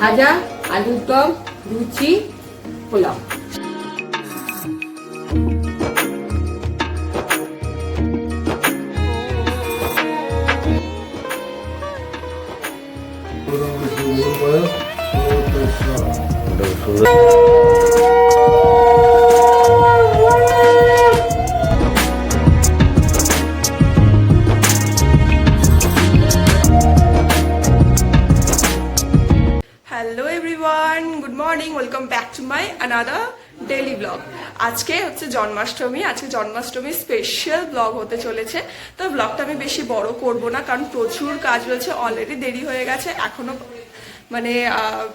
ভাজা আলুর দম লুচি পোলাও ব্লগ আজকে হচ্ছে জন্মাষ্টমী, আজকে জন্মাষ্টমী স্পেশাল ব্লগ হতে চলেছে। তো ব্লগটা আমি বেশি বড় করব না, কারণ প্রচুর কাজ রয়েছে অলরেডি দেরি হয়ে গেছে। এখনও মানে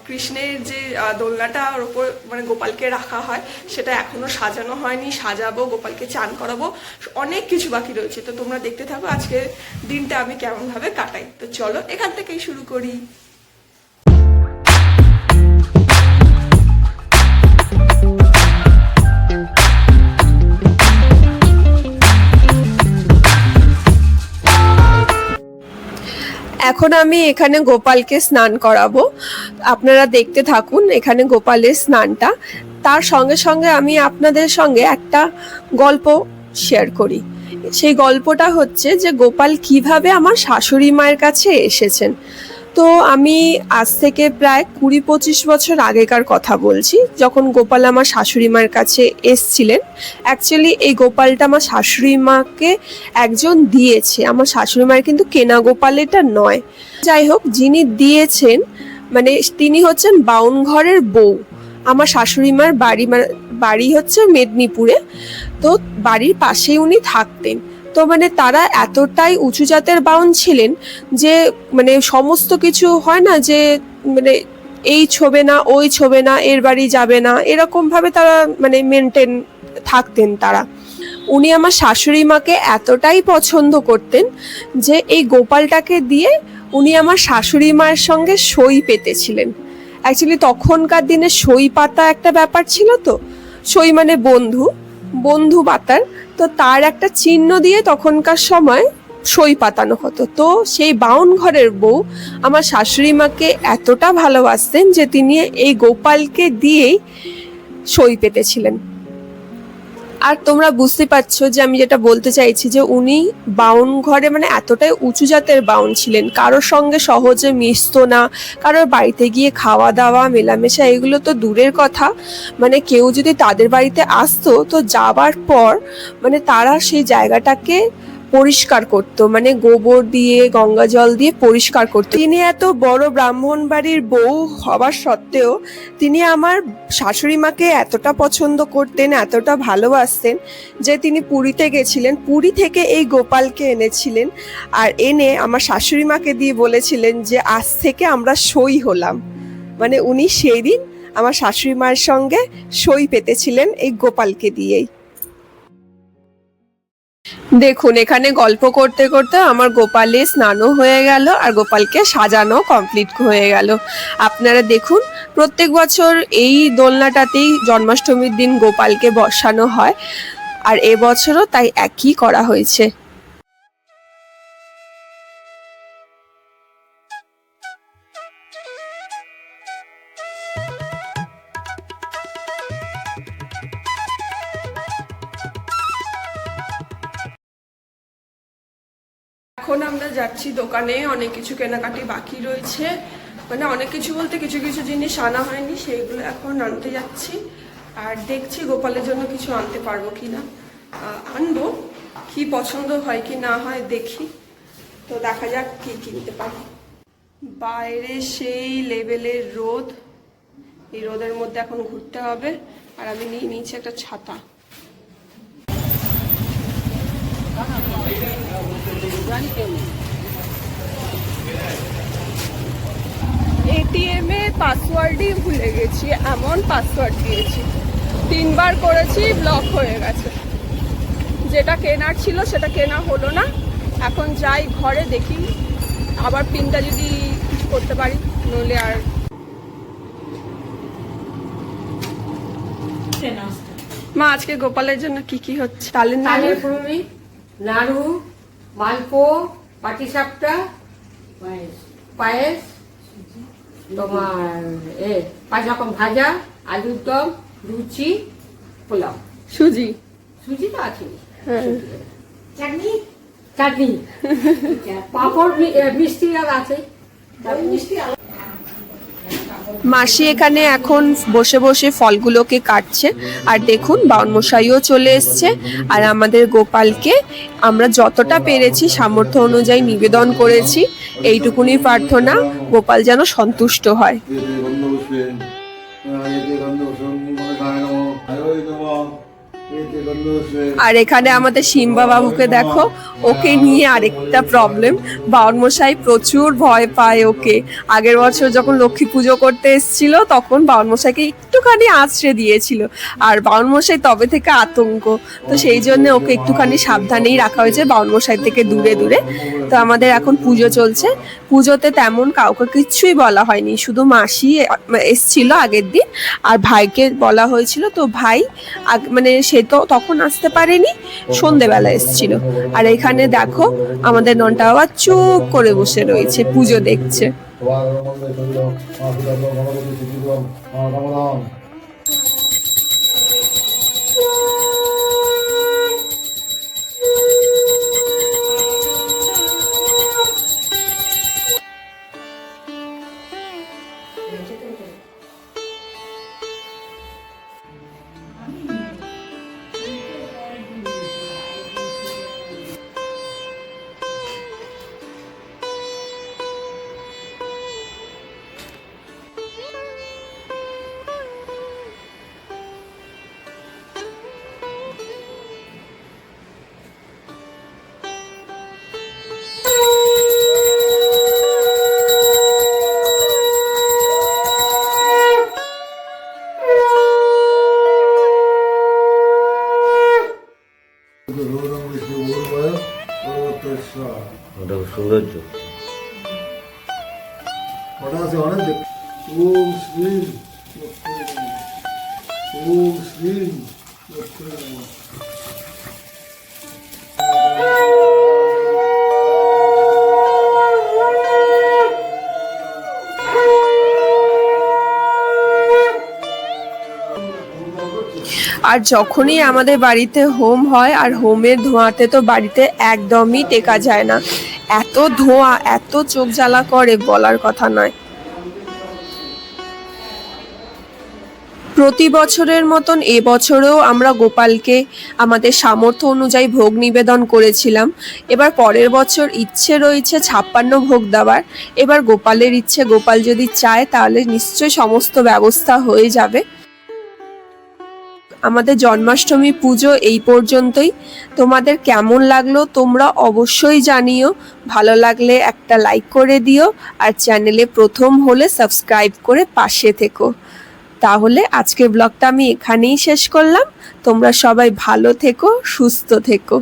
কৃষ্ণের যে দোলনাটা ওর উপর মানে গোপালকে রাখা হয়, সেটা এখনও সাজানো হয়নি। সাজাবো, গোপালকে চান করাবো, অনেক কিছু বাকি রয়েছে। তো তোমরা দেখতে থাকো আজকে দিনটা আমি কেমনভাবে কাটাই। তো চলো, এখান থেকেই শুরু করি। এখন আমি এখানে গোপালকে স্নান করাবো। আপনারা দেখতে থাকুন এখানে গোপালের স্নানটা। তার সঙ্গে সঙ্গে আমি আপনাদের সঙ্গে একটা গল্প শেয়ার করি। সেই গল্পটা হচ্ছে যে গোপাল কীভাবে আমার শাশুড়ি মায়ের কাছে এসেছেন। তো আমি আজ থেকে প্রায় কুড়ি পঁচিশ বছর আগেকার কথা বলছি। যখন গোপাল আমার শাশুড়ি মায়ের কাছে এসছিলেন অ্যাকচুয়ালি এই গোপালটা আমার শাশুড়ি মাকে একজন দিয়েছে। আমার শাশুড়ি মায়ের কিন্তু কেনা গোপাল এটা নয়। যাই হোক, যিনি দিয়েছেন মানে তিনি হচ্ছেন বাউন ঘরের বউ। আমার শাশুড়ি মার বাড়ি মা- বাড়ি হচ্ছে মেদিনীপুরে। তো বাড়ির পাশেই উনি থাকতেন। তো মানে তারা এতটাই উঁচু জাতের বাউন ছিলেন যে মানে সমস্ত কিছু হয় না যে মানে এই ছবে না, ওই ছবে না, এর বাড়ি যাবে না, এরকম ভাবে তারা মানে মেনটেন থাকতেন তারা। উনি আমার শাশুড়ি মাকে এতটাই পছন্দ করতেন যে, এই গোপালটাকে দিয়ে উনি আমার শাশুড়ি মায়ের সঙ্গে সই পেতেছিলেন। অ্যাকচুয়ালি তখনকার দিনে সই পাতা একটা ব্যাপার ছিল তো, সই মানে বন্ধু বন্ধু পাতার। তো তার একটা চিহ্ন দিয়ে তখনকার সময় সই পাতানো হতো। তো সেই বাউন ঘরের বউ আমার শাশুড়ি মাকে এতটা ভালোবাসতেন যে তিনি এই গোপালকে দিয়েই সই পেতেছিলেন। আর তোমরা বুঝতে পারছ যে আমি যেটা বলতে চাইছি যে উনি বাউন ঘরে মানে এতটাই উঁচু জাতের বাউন ছিলেন। কারোর সঙ্গে সহজে মিশতো না, কারোর বাড়িতে গিয়ে খাওয়া দাওয়া, মেলামেশা এগুলো তো দূরের কথা। মানে কেউ যদি তাদের বাড়িতে আসতো তো যাবার পর মানে তারা সেই জায়গাটাকে পরিষ্কার করত মানে গোবর দিয়ে, গঙ্গা জল দিয়ে পরিষ্কার করত। তিনি এত বড় ব্রাহ্মণ বাড়ির বউ হবার সত্ত্বেও তিনি আমার শাশুড়ি মাকে এতটা পছন্দ করতেন, এতটা ভালোবাসতেন যে তিনি পুরীতে গেছিলেন। পুরী থেকে এই গোপালকে এনেছিলেন আর এনে আমার শাশুড়ি মাকে দিয়ে বলেছিলেন যে, আজ থেকে আমরা সই হলাম। মানে উনি সেই দিন আমার শাশুড়ি মায়ের সঙ্গে সই পেতেছিলেন এই গোপালকে দিয়েই। দেখুন, এখানে গল্প করতে করতে আমার গোপালে স্নানও হয়ে গেল আর গোপালকে সাজানো কমপ্লিট হয়ে গেল। আপনারা দেখুন, প্রত্যেক বছর এই দোলনাটাতেই জন্মাষ্টমীর দিন গোপালকে বসানো হয়, আর এবছরও তাই একই করা হয়েছে। এখন আমরা যাচ্ছি দোকানে, অনেক কিছু কেনাকাটি বাকি রয়েছে। মানে অনেক কিছু বলতে কিছু কিছু জিনিস আনা হয়নি, সেইগুলো এখন আনতে যাচ্ছি। আর দেখছি গোপালের জন্য কিছু আনতে পারব কি না আনব, কি পছন্দ হয় কি না হয় দেখি। তো দেখা যাক কি কিনতে পারি। বাইরে সেই লেভেলের রোদ। এই রোদের মধ্যে এখন ঘুরতে হবে। আর আমি নিয়ে নিয়েছি একটা ছাতা। এটিএম এ পাসওয়ার্ডই ভুলে গেছি এমন পাসওয়ার্ড দিয়েছি। তিনবার করেছি ব্লক হয়ে গেছে। যেটা কেনার ছিল সেটা কেনা হলো না। এখন যাই ঘরে দেখি। আবার পিনটা যদি কিছু করতে পারি নইলে আর মা আজকে গোপালের জন্য কি কি হচ্ছে? তালের নাড়ু নাড়ু মালপো পাটিসাপটা পায়েস। তোমার এ পাঁচ রকম ভাজা আলুর দম লুচি পোলাও। সুজি। সুজি তো আছে হ্যাঁ। চাটনি? চাটনি। পাঁপড় মিষ্টি আর আছে। মিষ্টি মাসি এখানে এখন বসে বসে ফলগুলোকে কাটছে। আর দেখুন বাউন মশাইও চলে এসছে। আর আমাদের গোপালকে আমরা যতটা পেরেছি সামর্থ্য অনুযায়ী নিবেদন করেছি। এইটুকুনি প্রার্থনা, গোপাল যেন সন্তুষ্ট হয়। আর এখানে আমাদের সিম্বা বাবুকে দেখো, ওকে নিয়ে আরেকটা প্রবলেম বাউন মশাই প্রচুর ভয় পায় ওকে। আগের বছর যখন লক্ষ্মী পুজো করতে এসছিল, তখন বাউন মশাইকে একটুখানি আছড়ে দিয়েছিল। আর বাউন মশাই তবে থেকে আতঙ্ক। তো সেই জন্য ওকে একটুখানি সাবধানেই রাখা হয়েছে বাউন মশাই থেকে দূরে দূরে। তো আমাদের এখন পুজো চলছে। পুজোতে তেমন কাউকে কিচ্ছুই বলা হয়নি। শুধু মাসি এসছিল আগের দিন। আর ভাইকে বলা হয়েছিল। তো ভাই মানে সে তো তখন আসতে পারেনি, সন্ধেবেলা এসছিল। আর এখানে দেখো, আমাদের ননটা বাবা চুপ করে বসে রয়েছে, পুজো দেখছে। 我那个工资在手里头，啊，比较多，我那个工资比较多，啊，差不多。Fluido. Oh, sim. Oh, sim. Oh, sim. Oh, sim. আর যখনই আমাদের বাড়িতে হোম হয় আর হোমের ধোঁয়াতে তো বাড়িতে একদমই টেকা যায় না। এত ধোঁয়া, এত চোখ জ্বালা করে বলার কথা নয়। প্রতি বছরের মতন এবছরেও আমরা গোপালকে আমাদের সামর্থ্য অনুযায়ী ভোগ নিবেদন করেছিলাম। এবার পরের বছর ইচ্ছে রয়েছে ছাপ্পান্ন ভোগ দেওয়ার। এবার গোপালের ইচ্ছে, গোপাল যদি চায় তাহলে নিশ্চয়ই সমস্ত ব্যবস্থা হয়ে যাবে। আমাদের জন্মাষ্টমী পুজো এই পর্যন্তই। তোমাদের কেমন লাগল তোমরা অবশ্যই জানিও। ভালো লাগলে একটা লাইক করে দিও আর চ্যানেলে প্রথম হলে সাবস্ক্রাইব করে পাশে থেকো। তাহলে আজকের ব্লগটা আমি এখানেই শেষ করলাম। তোমরা সবাই ভালো থেকো, সুস্থ থেকো।